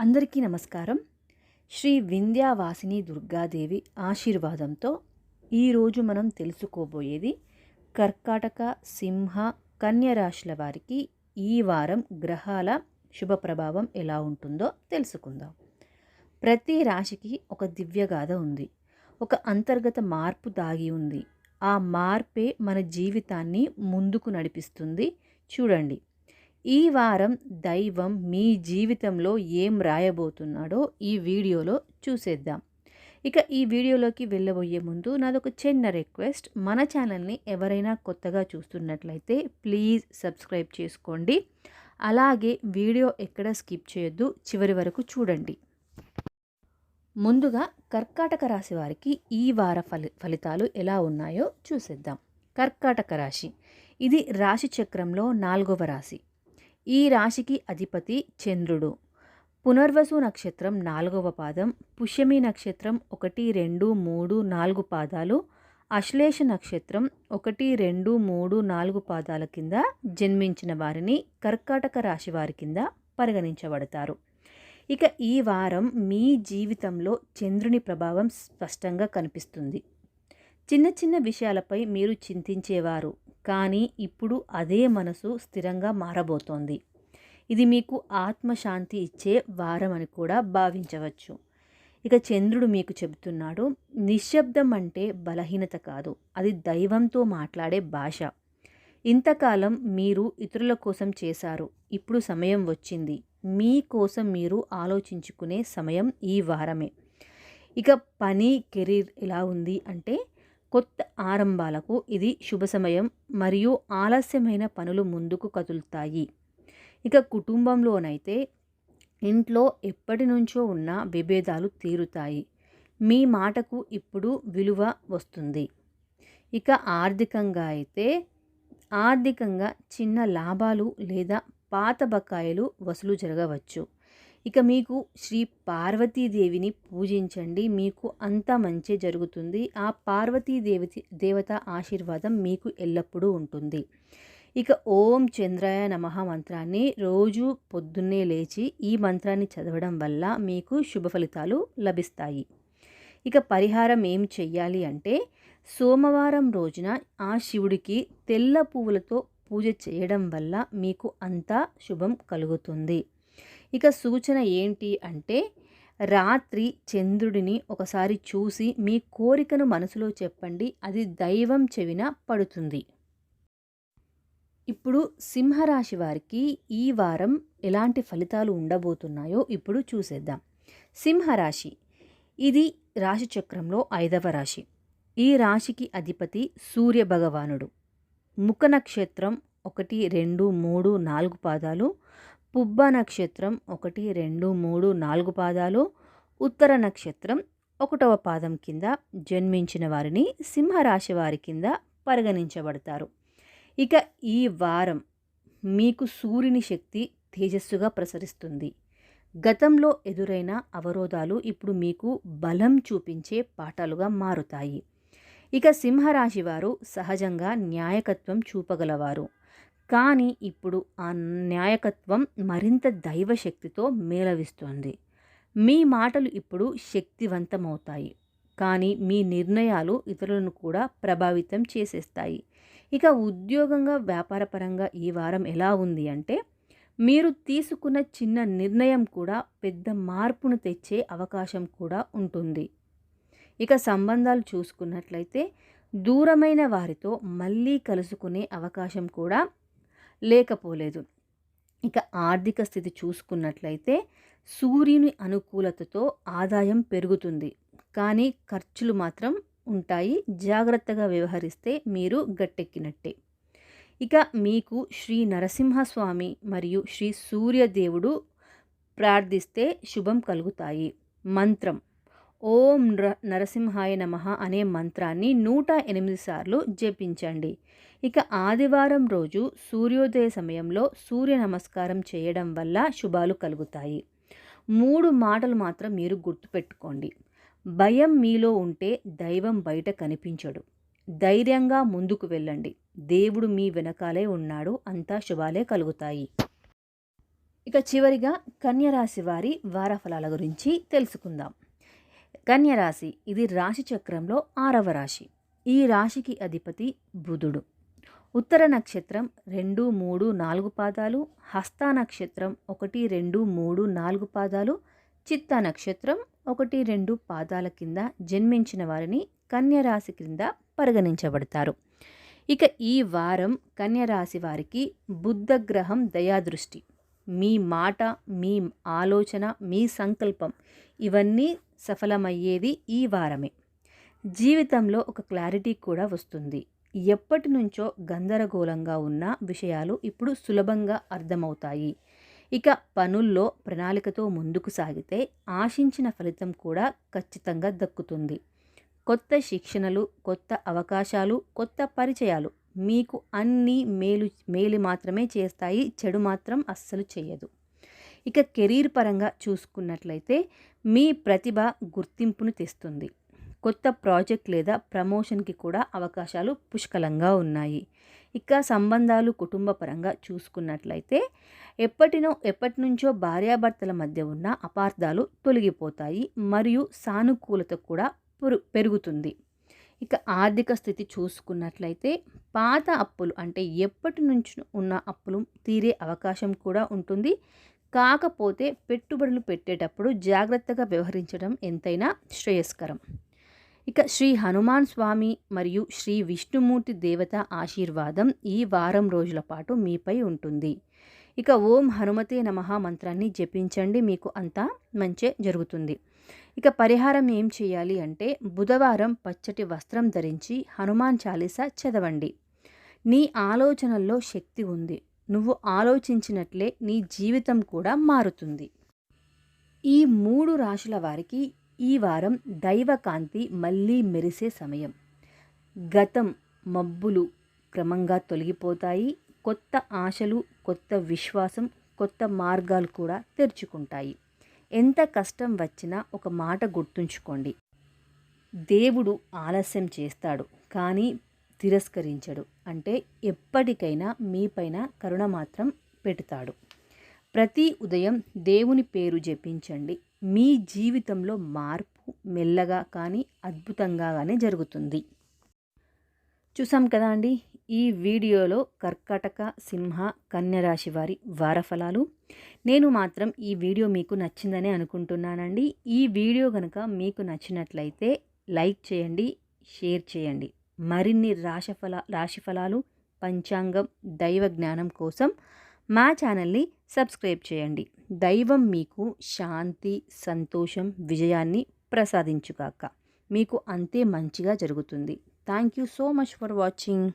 అందరికీ నమస్కారం. శ్రీ వింధ్యావాసిని దుర్గాదేవి ఆశీర్వాదంతో ఈరోజు మనం తెలుసుకోబోయేది కర్కాటక సింహ కన్య రాశుల వారికి ఈ వారం గ్రహాల శుభ ప్రభావం ఎలా ఉంటుందో తెలుసుకుందాం. ప్రతి రాశికి ఒక దివ్యగాథ ఉంది. ఒక అంతర్గత మార్పు దాగి ఉంది. ఆ మార్పే మన జీవితాన్ని ముందుకు నడిపిస్తుంది. చూడండి. ఈ వారం దైవం మీ జీవితంలో ఏం రాయబోతున్నాడో ఈ వీడియోలో చూసేద్దాం. ఇక ఈ వీడియోలోకి వెళ్ళబోయే ముందు నాదొక చిన్న రిక్వెస్ట్. మన ఛానల్ని ఎవరైనా కొత్తగా చూస్తున్నట్లయితే ప్లీజ్ సబ్స్క్రైబ్ చేసుకోండి. అలాగే వీడియో ఎక్కడ స్కిప్ చేయొద్దు చివరి వరకు చూడండి. ముందుగా కర్కాటక రాశి వారికి ఈ వార ఫలి ఫలితాలు ఎలా ఉన్నాయో చూసేద్దాం. కర్కాటక రాశి. ఇది రాశి చక్రంలో నాలుగవ రాశి. ఈ రాశికి అధిపతి చంద్రుడు. పునర్వసు నక్షత్రం నాలుగవ పాదం పుష్యమి నక్షత్రం ఒకటి రెండు మూడు నాలుగు పాదాలు అశ్లేష నక్షత్రం ఒకటి రెండు మూడు నాలుగు పాదాల కింద జన్మించిన వారిని కర్కాటక రాశి వారి కింద పరిగణించబడతారు. ఇక ఈ వారం మీ జీవితంలో చంద్రుని ప్రభావం స్పష్టంగా కనిపిస్తుంది. చిన్న చిన్న విషయాలపై మీరు చింతించేవారు. కానీ ఇప్పుడు అదే మనసు స్థిరంగా మారబోతోంది. ఇది మీకు ఆత్మశాంతి ఇచ్చే వారం అని కూడా భావించవచ్చు. ఇక చంద్రుడు మీకు చెబుతున్నాడు నిశ్శబ్దం అంటే బలహీనత కాదు అది దైవంతో మాట్లాడే భాష. ఇంతకాలం మీరు ఇతరుల కోసం చేశారు ఇప్పుడు సమయం వచ్చింది. మీ కోసం మీరు ఆలోచించుకునే సమయం ఈ వారమే. ఇక పని కెరీర్ ఎలా ఉంది అంటే కొత్త ఆరంభాలకు ఇది శుభ సమయం మరియు ఆలస్యమైన పనులు ముందుకు కదులుతాయి. ఇక కుటుంబంలోనైతే ఇంట్లో ఎప్పటి నుంచో ఉన్న విభేదాలు తీరుతాయి. మీ మాటకు ఇప్పుడు విలువ వస్తుంది. ఇక ఆర్థికంగా అయితే ఆర్థికంగా చిన్న లాభాలు లేదా పాత బకాయిలు వసూలు జరగవచ్చు. ఇక మీకు శ్రీ పార్వతీదేవిని పూజించండి. మీకు అంతా మంచి జరుగుతుంది. ఆ పార్వతీదేవి దేవత ఆశీర్వాదం మీకు ఎల్లప్పుడూ ఉంటుంది. ఇక ఓం చంద్రాయ నమః మంత్రాన్ని రోజు పొద్దున్నే లేచి ఈ మంత్రాన్ని చదవడం వల్ల మీకు శుభ ఫలితాలు లభిస్తాయి. ఇక పరిహారం ఏం చెయ్యాలి అంటే సోమవారం రోజున ఆ శివుడికి తెల్ల పువ్వులతో పూజ చేయడం వల్ల మీకు అంతా శుభం కలుగుతుంది. ఇక సూచన ఏంటి అంటే రాత్రి చంద్రుడిని ఒకసారి చూసి మీ కోరికను మనసులో చెప్పండి అది దైవం చెవిన పడుతుంది. ఇప్పుడు సింహరాశి వారికి ఈ వారం ఎలాంటి ఫలితాలు ఉండబోతున్నాయో ఇప్పుడు చూసేద్దాం. సింహరాశి ఇది రాశి చక్రంలో ఐదవ రాశి. ఈ రాశికి అధిపతి సూర్య భగవానుడు. ముఖ నక్షత్రం ఒకటి రెండు మూడు నాలుగు పాదాలు పుబ్బ నక్షత్రం ఒకటి రెండు మూడు నాలుగు పాదాలు. ఉత్తర నక్షత్రం ఒకటవ పాదం కింద జన్మించిన వారిని సింహరాశి వారి కింద పరిగణించబడతారు. ఇక ఈ వారం మీకు సూర్యుని శక్తి తేజస్సుగా ప్రసరిస్తుంది. గతంలో ఎదురైన అవరోధాలు ఇప్పుడు మీకు బలం చూపించే పాఠాలుగా మారుతాయి. ఇక సింహరాశి వారు సహజంగా న్యాయకత్వం చూపగలవారు. కానీ ఇప్పుడు ఆ న్యాయకత్వం మరింత దైవశక్తితో మేళవిస్తోంది. మీ మాటలు ఇప్పుడు శక్తివంతమవుతాయి. కానీ మీ నిర్ణయాలు ఇతరులను కూడా ప్రభావితం చేసేస్తాయి. ఇక ఉద్యోగంగా వ్యాపారపరంగా ఈ వారం ఎలా ఉంది అంటే మీరు తీసుకున్న చిన్న నిర్ణయం కూడా పెద్ద మార్పును తెచ్చే అవకాశం కూడా ఉంటుంది. ఇక సంబంధాలు చూసుకున్నట్లయితే దూరమైన వారితో మళ్ళీ కలుసుకునే అవకాశం కూడా లేకపోలేదు. ఇక ఆర్థిక స్థితి చూసుకున్నట్లయితే సూర్యుని అనుకూలతతో ఆదాయం పెరుగుతుంది. కానీ ఖర్చులు మాత్రం ఉంటాయి. జాగ్రత్తగా వ్యవహరిస్తే మీరు గట్టెక్కినట్టే. ఇక మీకు శ్రీ నరసింహస్వామి మరియు శ్రీ సూర్యదేవుడు ప్రార్థిస్తే శుభం కలుగుతాయి. మంత్రం. ఓం నరసింహాయ నమ అనే మంత్రాన్ని నూట ఎనిమిది సార్లు జపించండి. ఇక ఆదివారం రోజు సూర్యోదయ సమయంలో సూర్య నమస్కారం చేయడం వల్ల శుభాలు కలుగుతాయి. మూడు మాటలు మాత్రం మీరు గుర్తుపెట్టుకోండి. భయం మీలో ఉంటే దైవం బయట కనిపించడు. ధైర్యంగా ముందుకు వెళ్ళండి. దేవుడు మీ వెనకాలే ఉన్నాడు. అంతా శుభాలే కలుగుతాయి. ఇక చివరిగా కన్యరాశి వారి వారఫలాల గురించి తెలుసుకుందాం. కన్యరాశి ఇది రాశి చక్రంలో ఆరవ రాశి. ఈ రాశికి అధిపతి బుధుడు. ఉత్తర నక్షత్రం రెండు మూడు నాలుగు పాదాలు హస్త నక్షత్రం ఒకటి రెండు మూడు నాలుగు పాదాలు చిత్త నక్షత్రం ఒకటి రెండు పాదాల కింద జన్మించిన వారిని కన్యరాశి క్రింద పరిగణించబడతారు. ఇక ఈ వారం కన్యరాశి వారికి బుద్ధగ్రహం దయాదృష్టి. మీ మాట మీ ఆలోచన మీ సంకల్పం ఇవన్నీ సఫలమయ్యేది ఈ వారమే. జీవితంలో ఒక క్లారిటీ కూడా వస్తుంది. ఎప్పటి నుంచో గందరగోళంగా ఉన్న విషయాలు ఇప్పుడు సులభంగా అర్థమవుతాయి. ఇక పనుల్లో ప్రణాళికతో ముందుకు సాగితే ఆశించిన ఫలితం కూడా ఖచ్చితంగా దక్కుతుంది. కొత్త శిక్షణలు కొత్త అవకాశాలు కొత్త పరిచయాలు మీకు అన్నీ మేలు మేలు మాత్రమే చేస్తాయి చెడు మాత్రం అస్సలు చేయదు. ఇక కెరీర్ పరంగా చూసుకున్నట్లయితే మీ ప్రతిభ గుర్తింపును తెస్తుంది. కొత్త ప్రాజెక్ట్ లేదా ప్రమోషన్కి కూడా అవకాశాలు పుష్కలంగా ఉన్నాయి. ఇక సంబంధాలు కుటుంబ పరంగా చూసుకున్నట్లయితే ఎప్పటినో ఎప్పటి నుంచో భార్యాభర్తల మధ్య ఉన్న అపార్థాలు తొలగిపోతాయి మరియు సానుకూలత కూడా పెరుగుతుంది. ఇక ఆర్థిక స్థితి చూసుకున్నట్లయితే పాత అప్పులు అంటే ఎప్పటి నుంచి ఉన్న అప్పులు తీరే అవకాశం కూడా ఉంటుంది. కాకపోతే పెట్టుబడులు పెట్టేటప్పుడు జాగ్రత్తగా వ్యవహరించడం ఎంతైనా శ్రేయస్కరం. ఇక శ్రీ హనుమాన్ స్వామి మరియు శ్రీ విష్ణుమూర్తి దేవత ఆశీర్వాదం ఈ వారం రోజుల పాటు మీపై ఉంటుంది. ఇక ఓం హనుమతే నమ మంత్రాన్ని జపించండి మీకు అంతా మంచే జరుగుతుంది. ఇక పరిహారం ఏం చేయాలి అంటే బుధవారం పచ్చటి వస్త్రం ధరించి హనుమాన్ చాలీసా చదవండి. నీ ఆలోచనల్లో శక్తి ఉంది. నువ్వు ఆలోచించినట్లే నీ జీవితం కూడా మారుతుంది. ఈ మూడు రాశుల వారికి ఈ వారం దైవకాంతి మళ్ళీ మెరిసే సమయం. గతం మబ్బులు క్రమంగా తొలగిపోతాయి. కొత్త ఆశలు కొత్త విశ్వాసం కొత్త మార్గాలు కూడా తెరుచుకుంటాయి. ఎంత కష్టం వచ్చినా ఒక మాట గుర్తుంచుకోండి. దేవుడు ఆలస్యం చేస్తాడు. కానీ తిరస్కరించడు. అంటే ఎప్పటికైనా మీపైన కరుణ మాత్రం పెడతాడు. ప్రతి ఉదయం దేవుని పేరు జపించండి. మీ జీవితంలో మార్పు మెల్లగా కానీ అద్భుతంగా కానీ జరుగుతుంది. చూసాం కదా అండి ఈ వీడియోలో కర్కాటక సింహ కన్యరాశి వారి వారఫలాలు. నేను మాత్రం ఈ వీడియో మీకు నచ్చిందని అనుకుంటున్నానండి. ఈ వీడియో కనుక మీకు నచ్చినట్లయితే లైక్ చేయండి షేర్ చేయండి. మరిన్ని రాశిఫల రాశిఫలాలు పంచాంగం దైవ జ్ఞానం కోసం మా ఛానల్ని సబ్స్క్రైబ్ చేయండి. దైవం మీకు శాంతి సంతోషం విజయాన్ని ప్రసాదించుగాక. మీకు అంతే మంచిగా జరుగుతుంది. Thank you so much for watching.